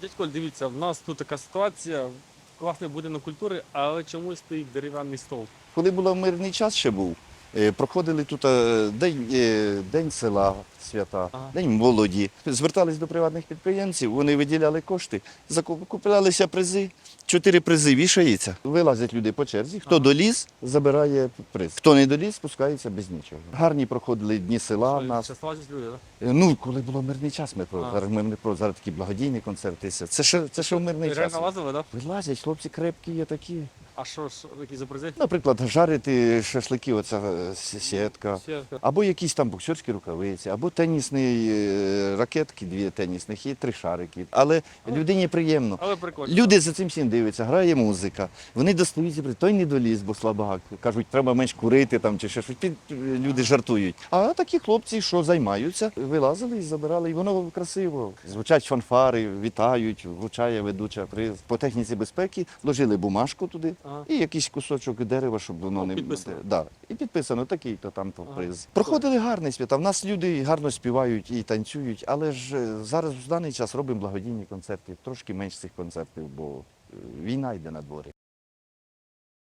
Дядько, дивіться, в нас тут така ситуація, класний будинок культури, але чомусь стоїть дерев'яний стол. Коли було мирний час ще був, проходили тут е, день, е, день села свята, Ага. день молоді. Звертались до приватних підприємців, вони виділяли кошти, закуп- призи. Чотири призи вішається. Вилазять люди по черзі. Хто Ага. доліз, забирає приз. Хто не доліз, спускається без нічого. Гарні проходили дні села в нас. Люди, так? Е, Ну, коли було мирний час, ми про Ага. ми не про зараз такі благодійні концерти. Це ще це ще в мирний час. Реально лазили, так? Вилазять, хлопці крепкі є такі. А що ж, які за призи? Наприклад, жарити шашлики, оця е, с- сітка. Сітка. Або якісь там боксерські рукавиці, або тенісні е, ракетки, дві тенісних і три шарики. Але людині приємно. Але прикольно. Люди за цим всім дивляться, грає музика. Вони достають, і при- той не доліз, бо слабак. Кажуть, треба менш курити там чи ще щось. Під- Люди жартують. А такі хлопці, що займаються, вилазили і забирали, і воно красиво. Звучать фанфари, вітають, вручає ведуча приз. По техніці безпеки вложили бумажку туди Ага. і якийсь кусочок дерева, щоб воно Ну, не підписано. Да. І підписано такий-то там то Ага. приз. Проходили гарні свята. В нас люди гарно співають і танцюють, але ж е, зараз в даний час робимо благодійні концерти. Трошки менш цих концертів, бо е, війна йде на дворі.